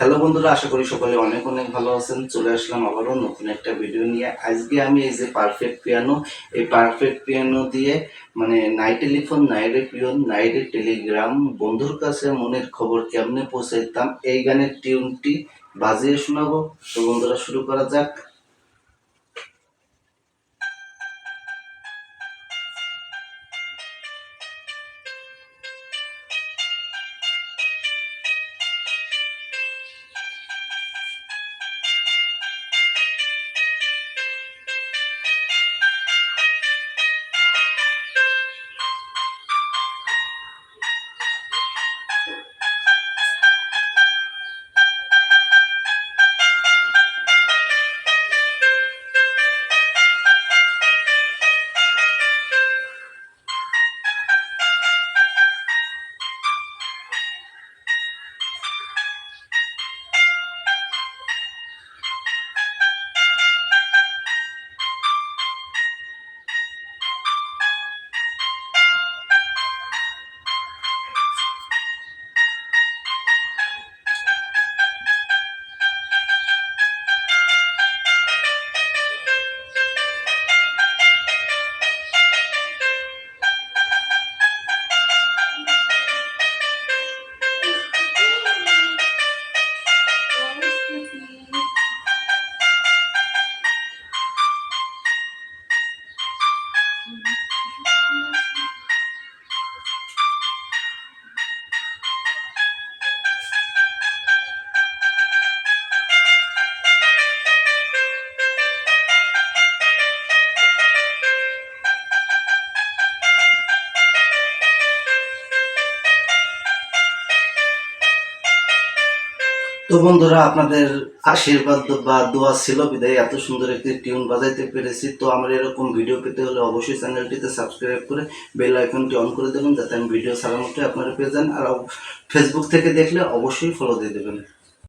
Hello বন্ধুরা, আশা করি সকলে অনেক অনেক ভালো আছেন। চলে আসলাম আবারও নতুন একটা ভিডিও নিয়ে। আজকে আমি এই যে পারফেক্ট পিয়ানো এই পারফেক্ট পিয়ানো দিয়ে মানে নাই টেলিফোন, নাই রে পিয়ন নাই রে টেলিগ্রাম, বন্ধুর কাছে মনের খবর কেমনে পৌঁছাইতাম, এই গানের টিউনটি বাজিয়ে শোনাবো। তো বন্ধুরা, শুরু করা যাক। তো বন্ধুরা, আপনাদের আশীর্বাদ বা দোয়া ছিল, বিদায়। এত সুন্দর একটি টিউন বাজাইতে পেরেছি। তো আমার এরকম ভিডিও পেতে হলে অবশ্যই চ্যানেলটিতে সাবস্ক্রাইব করে বেল আইকনটি অন করে দেবেন, যাতে আমি ভিডিও ছাড়া মতো আপনারা পেয়ে যান। আর ফেসবুক থেকে দেখলে অবশ্যই ফলো দিয়ে দেবেন।